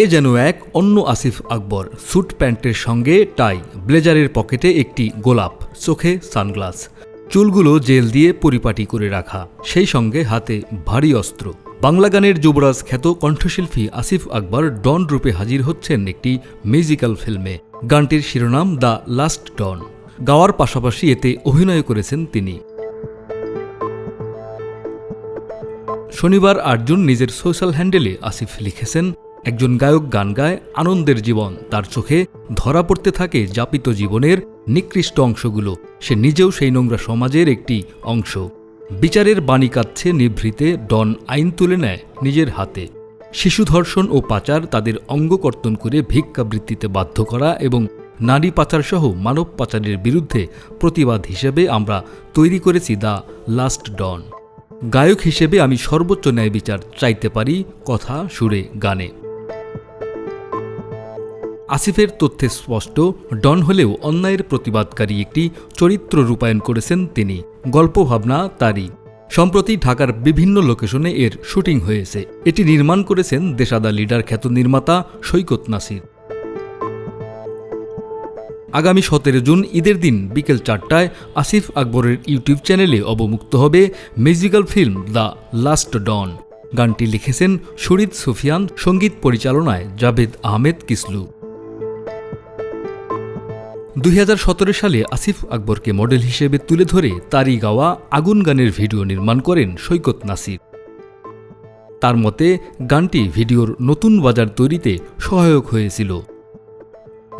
এ যেন এক অন্য আসিফ আকবর, স্যুট প্যান্টের সঙ্গে টাই, ব্লেজারের পকেটে একটি গোলাপ, চোখে সানগ্লাস। চুলগুলো জেল দিয়ে পরিপাটি করে রাখা, সেই সঙ্গে হাতে ভারী অস্ত্র। বাংলা গানের যুবরাজ খ্যাত কণ্ঠশিল্পী আসিফ আকবর ডন রূপে হাজির হচ্ছেন একটি মিউজিক্যাল ফিল্মে। গানটির শিরোনাম দ্য লাস্ট ডন। গাওয়ার পাশাপাশি এতে অভিনয় করেছেন তিনি। শনিবার আর্জুন নিজের সোশ্যাল হ্যান্ডেলে আসিফ লিখেছেন একজন গায়ক গান গায় আনন্দের জীবন। তার চোখে ধরা পড়তে থাকে যাপিত জীবনের নিকৃষ্ট অংশগুলো। সে নিজেও সেই নোংরা সমাজের একটি অংশ। বিচারের বাণী কাচ্ছে নিভৃতে, ডন আইন তুলে নেয় নিজের হাতে। শিশু ধর্ষণ ও পাচার তাদের অঙ্গকর্তন করে ভিক্ষাবৃত্তিতে বাধ্য করা এবং নারী পাচার সহ মানব পাচারের বিরুদ্ধে প্রতিবাদ হিসেবে আমরা তৈরি করেছি দ্য লাস্ট ডন। গায়ক হিসেবে আমি সর্বোচ্চ ন্যায় বিচার চাইতে পারি কথা, সুরে, গানে। আসিফের তথ্যে স্পষ্ট, ডন হলেও অন্যায়ের প্রতিবাদকারী একটি চরিত্র রূপায়ণ করেছেন তিনি। গল্প ভাবনা তারই। সম্প্রতি ঢাকার বিভিন্ন লোকেশনে এর শুটিং হয়েছে। এটি নির্মাণ করেছেন দেশাদা লিডার খ্যাত নির্মাতা সৈকত নাসির। আগামী সতেরো জুন ঈদের দিন বিকেল চারটায় আসিফ আকবরের ইউটিউব চ্যানেলে অবমুক্ত হবে musical film the last don. গানটি লিখেছেন শরীদ সুফিয়ান, সংগীত পরিচালনায় জাভেদ আহমেদ কিসলু। দুই হাজার সতেরো সালে আসিফ আকবরকে মডেল হিসেবে তুলে ধরে তারই গাওয়া আগুন গানের ভিডিও নির্মাণ করেন সৈকত নাসির। তার মতে, গানটি ভিডিওর নতুন বাজার তৈরিতে সহায়ক হয়েছিল।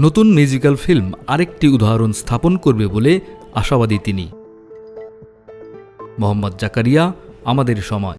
নতুন মিউজিক্যাল ফিল্ম আরেকটি উদাহরণ স্থাপন করবে বলে আশাবাদী তিনি। মোহাম্মদ জাকারিয়া, আমাদের সময়।